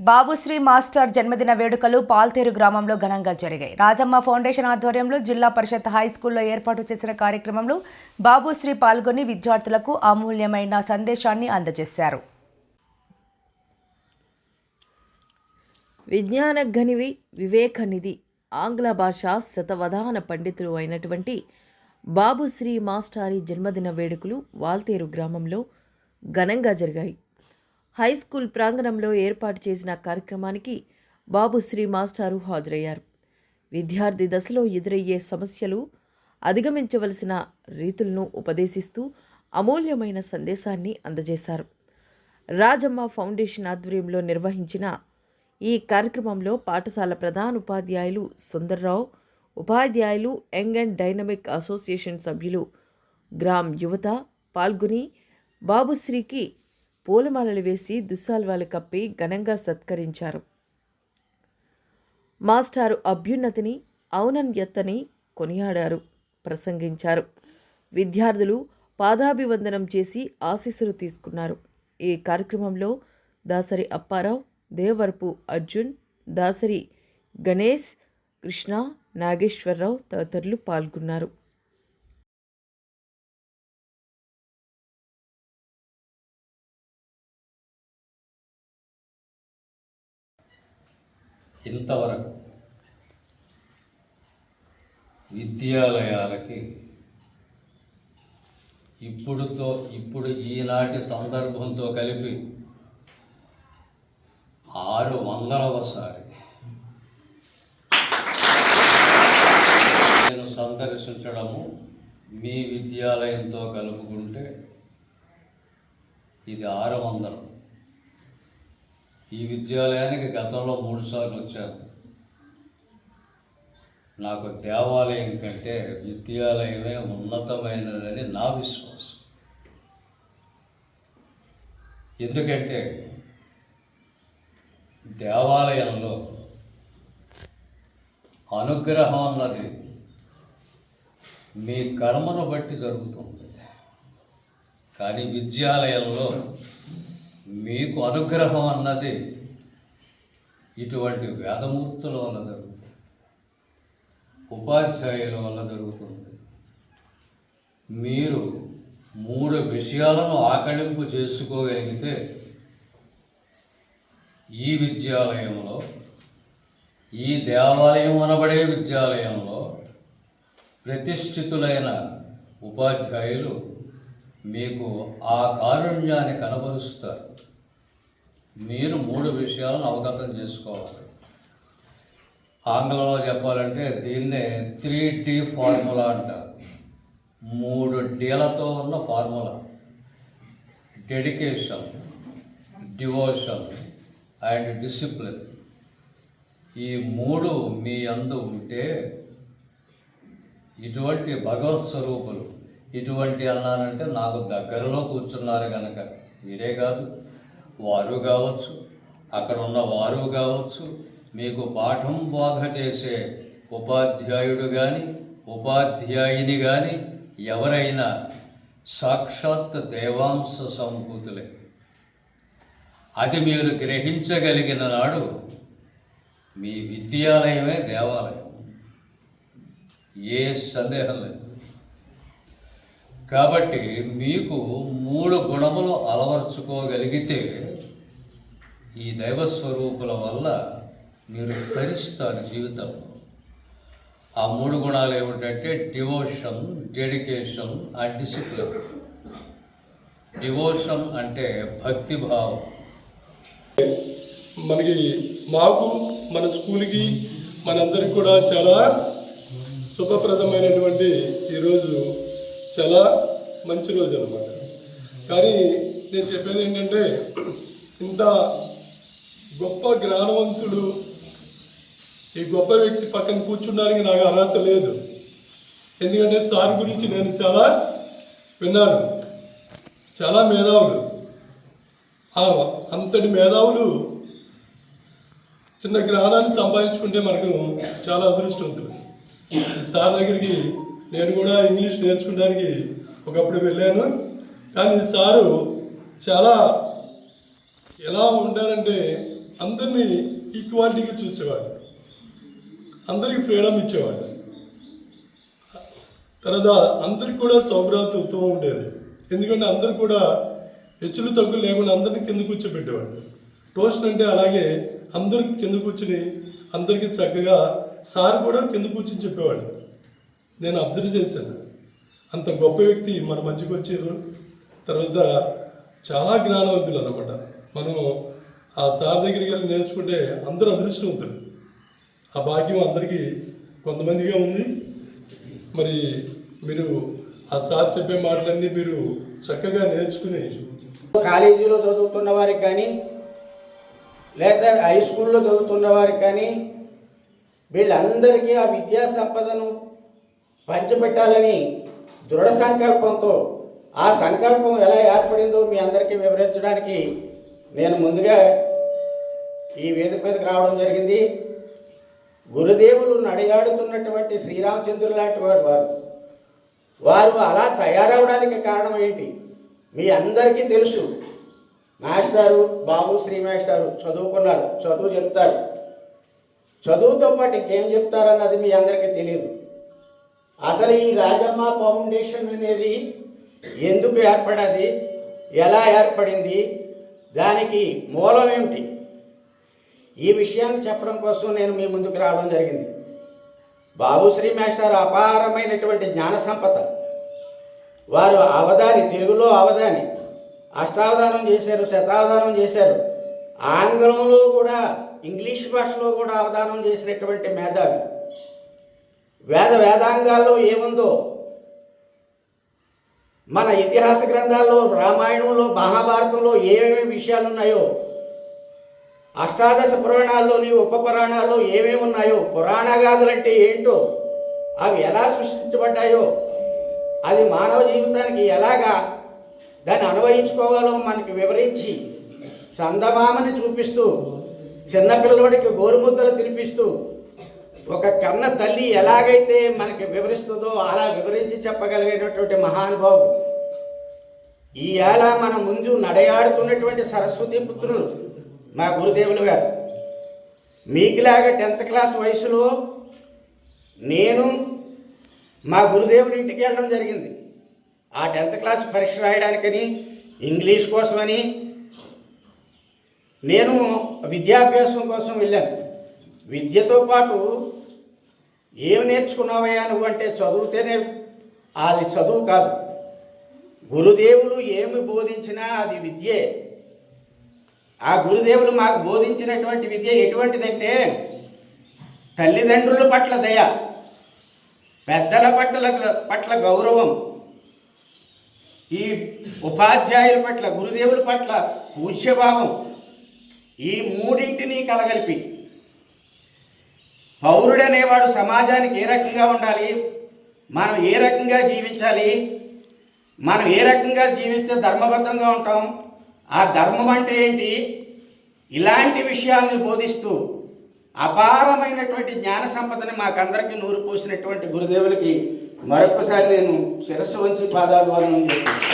Babushri master జన్మదిన వేడుకలు పాల్తేరు గ్రామంలో ఘనంగా జరిగాయి. రాజమ్మ ఫౌండేషన్ ఆధ్వర్యంలో జిల్లా పరిషత్ హై స్కూల్లో ఏర్పాటు చేసిన కార్యక్రమంలో బాబుశ్రీ పాల్గొని విద్యార్థులకు అమూల్యమైన సందేశాన్ని అందజేశారు. విజ్ఞాన ఘనివి వివేకనిధి ఆంగ్ల భాష శతవధాన పండితులు అయినటువంటి బాబుశ్రీ మాస్టారి జన్మదిన వేడుకలు వాల్తేరు గ్రామంలో ఘనంగా జరిగాయి. హై స్కూల్ ప్రాంగణంలో ఏర్పాటు చేసిన కార్యక్రమానికి బాబుశ్రీ మాస్టారు హాజరయ్యారు. విద్యార్థి దశలో ఎదురయ్యే సమస్యలు అధిగమించవలసిన రీతులను ఉపదేశిస్తూ అమూల్యమైన సందేశాన్ని అందజేశారు. రాజమ్మ ఫౌండేషన్ ఆధ్వర్యంలో నిర్వహించిన ఈ కార్యక్రమంలో పాఠశాల ప్రధాన ఉపాధ్యాయులు సుందర్రావు ఉపాధ్యాయులు యంగ్ అండ్ డైనమిక్ అసోసియేషన్ సభ్యులు గ్రామ్ యువత పాల్గొని బాబుశ్రీకి పూలమాలలు వేసి దుస్సాల్వాలు కప్పి ఘనంగా సత్కరించారు. మాస్టారు అభ్యున్నతిని ఔన్నత్యతని కొనియాడారు ప్రసంగించారు. విద్యార్థులు పాదాభివందనం చేసి ఆశీస్సులు తీసుకున్నారు. ఈ కార్యక్రమంలో దాసరి అప్పారావు దేవరపు అర్జున్ దాసరి గణేష్ కృష్ణ నాగేశ్వరరావు తదితరులు పాల్గొన్నారు. ఇంతవరకు విద్యాలయాలకి ఇప్పుడుతో ఇప్పుడు ఈనాటి సందర్భంతో కలిపి ఆరు వందలవసారి నేను సందర్శించడము మీ విద్యాలయంతో కలుపుకుంటే ఇది ఆరు వందలు. ఈ విద్యాలయానికి గతంలో మూడు సార్లు వచ్చాను. నాకు దేవాలయం కంటే విద్యాలయమే ఉన్నతమైనదని నా విశ్వాసం. ఎందుకంటే దేవాలయంలో అనుగ్రహం అన్నది మీ కర్మను బట్టి జరుగుతుంది. కానీ విద్యాలయంలో మీకు అనుగ్రహం అన్నది ఇటువంటి వేదమూర్తుల వల్ల జరుగుతుంది. ఉపాధ్యాయుల వల్ల జరుగుతుంది. మీరు మూడు విషయాలను ఆకళింపు చేసుకోగలిగితే ఈ విద్యాలయంలో ఈ దేవాలయం అనబడే విద్యాలయంలో ప్రతిష్ఠితులైన ఉపాధ్యాయులు మీకు ఆ కారుణ్యాన్ని కనబరుస్తారు. మీరు మూడు విషయాలను అవగతం చేసుకోవాలి. ఆంగ్లంలో చెప్పాలంటే దీన్నే త్రీ డి ఫార్ములా అంటారు. మూడు డీలతో ఉన్న formula. Dedication devotion and discipline. ఈ మూడు మీ అందు ఉంటే ఇటువంటి భగవత్ స్వరూపులు ఇటువంటి అన్నానంటే నాకు దగ్గరలో కూర్చున్నారు కనుక మీరే కాదు. వారు కావచ్చు అక్కడ ఉన్న వారు కావచ్చు మీకు పాఠం బోధ చేసే ఉపాధ్యాయుడు కానీ ఉపాధ్యాయుని కానీ ఎవరైనా సాక్షాత్ దేవాంశ సంభూతులే. అది మీరు గ్రహించగలిగిన నాడు మీ విద్యాలయమే దేవాలయం. ఏ సందేహం లేదు. కాబట్టి మీకు మూడు గుణములు అలవర్చుకోగలిగితే ఈ దైవస్వరూపుల వల్ల మీరు తరిస్తారు జీవితంలో ఆ మూడు గుణాలు ఏమిటంటే devotion dedication and discipline. Devotion అంటే భక్తిభావం. మనకి మాకు మన స్కూల్కి మనందరికి కూడా చాలా శుభప్రదమైనటువంటి ఈరోజు చాలా మంచి రోజు అనమాట కానీ నేను చెప్పేది ఏంటంటే ఇంత గొప్ప జ్ఞానవంతుడు. ఈ గొప్ప వ్యక్తి పక్కన కూర్చున్నానికి నాకు అర్హత లేదు. ఎందుకంటే సార్ గురించి నేను చాలా విన్నాను. చాలా మేధావులు. అంతటి మేధావులు చిన్న జ్ఞానాన్ని సంపాదించుకుంటే మనకు చాలా అదృష్టవంతులు. సార్ దగ్గరికి నేను కూడా ఇంగ్లీష్ నేర్చుకోవడానికి ఒకప్పుడు వెళ్ళాను. కానీ సారు చాలా ఎలా ఉంటారంటే అందరినీ ఈక్వాలిటీగా చూసేవాడు. అందరికీ ఫ్రీడమ్ ఇచ్చేవాడు. తర్వాత అందరికి కూడా సౌభ్రాతృత్వం ఉండేది. ఎందుకంటే అందరు కూడా హెచ్చులు తగ్గులు లేకుండా అందరిని కింద కూర్చోబెట్టేవాడు. టోస్ట్ అంటే అలాగే అందరు కింద కూర్చుని అందరికీ చక్కగా సార్ కూడా కింద కూర్చుని చెప్పేవాడు. నేను అబ్జర్వ్ చేశాను. అంత గొప్ప వ్యక్తి మన మధ్యకు వచ్చారు. తర్వాత చాలా జ్ఞానవంతులు అనమాట మనం ఆ సార్ దగ్గరికి వెళ్ళి నేర్చుకుంటే అందరూ అదృష్టవంతులు ఆ భాగ్యం అందరికీ కొంతమందిగా ఉంది. మరి మీరు ఆ సార్ చెప్పే మాటలన్నీ మీరు చక్కగా నేర్చుకుని కాలేజీలో చదువుతున్న వారికి కానీ లేదా హై స్కూల్లో చదువుతున్న వారికి కానీ వీళ్ళందరికీ ఆ విద్యా సంపదను పంచిపెట్టాలని దృఢ సంకల్పంతో ఆ సంకల్పం ఎలా ఏర్పడిందో మీ అందరికీ వివరించడానికి నేను ముందుగా ఈ వేదిక మీదకి రావడం జరిగింది. గురుదేవులు నడియాడుతున్నటువంటి శ్రీరామచంద్రులు లాంటి వాడు వారు. వారు అలా తయారవడానికి కారణం ఏంటి? మీ అందరికీ తెలుసు. మాస్టారు బాబు శ్రీ మాస్టారు చదువుకున్నారు చదువు చెప్తారు. చదువుతో పాటు ఇంకేం చెప్తారన్నది మీ అందరికీ తెలియదు. అసలు ఈ రాజమ్మ ఫౌండేషన్ అనేది ఎందుకు ఏర్పడది? ఎలా ఏర్పడింది? దానికి మూలం ఏమిటి? ఈ విషయాన్ని చెప్పడం కోసం నేను మీ ముందుకు రావడం జరిగింది. బాబుశ్రీ మాస్టర్ అపారమైనటువంటి జ్ఞాన సంపద. వారు అవధాని తెలుగులో అవధాని అష్టావధానం చేశారు శతావధానం చేశారు. ఆంగ్లంలో కూడా ఇంగ్లీష్ భాషలో కూడా అవధానం చేసినటువంటి మేధావి. వేద వేదాంగాల్లో ఏముందో? మన ఇతిహాస గ్రంథాల్లో రామాయణంలో మహాభారతంలో ఏమేమి విషయాలు ఉన్నాయో అష్టాదశ పురాణాల్లోని ఉప పురాణాల్లో ఏమేమి ఉన్నాయో పురాణగాథలు అంటే ఏంటో అవి ఎలా సృష్టించబడ్డాయో అది మానవ జీవితానికి ఎలాగా దాన్ని అన్వయించుకోవాలో మనకి వివరించి సందమామని చూపిస్తూ చిన్నపిల్లవాడికి గోరుముద్దలు తినిపిస్తూ ఒక కన్న తల్లి ఎలాగైతే మనకి వివరిస్తుందో అలా వివరించి చెప్పగలిగినటువంటి మహానుభావుడు. ఈ ఏళ మన ముందు నడయాడుతున్నటువంటి సరస్వతి పుత్రులు మా గురుదేవులు గారు మీకులాగా టెన్త్ క్లాస్ వయసులో నేను మా గురుదేవుని ఇంటికి వెళ్ళడం జరిగింది. ఆ టెన్త్ క్లాస్ పరీక్ష రాయడానికని ఇంగ్లీష్ కోసమని నేను విద్యాభ్యాసం కోసం వెళ్ళాను. విద్యతో పాటు ఏం నేర్చుకున్నావయ్యా నువ్వు అంటే చదివితేనే అది చదువు కాదు. గురుదేవులు ఏమి బోధించినా అది విద్యే. ఆ గురుదేవులు మాకు బోధించినటువంటి విద్య ఎటువంటిదంటే తల్లిదండ్రుల పట్ల దయ పెద్దల పట్ల పట్ల గౌరవం. ఈ ఉపాధ్యాయుల పట్ల గురుదేవుల పట్ల పూజ్యభావం ఈ మూడింటిని కలగలిపి పౌరుడనేవాడు సమాజానికి ఏ రకంగా ఉండాలి? మనం ఏ రకంగా జీవించాలి? మనం ఏ రకంగా జీవిస్తే ధర్మబద్ధంగా ఉంటాం? ఆ ధర్మం అంటే ఏంటి? ఇలాంటి విషయాల్ని బోధిస్తూ అపారమైనటువంటి జ్ఞాన సంపదని మాకందరికీ నూరు పోసినటువంటి గురుదేవులకి మరొకసారి నేను శిరస్సు వంచి పాదాభివందనం చేస్తున్నాను.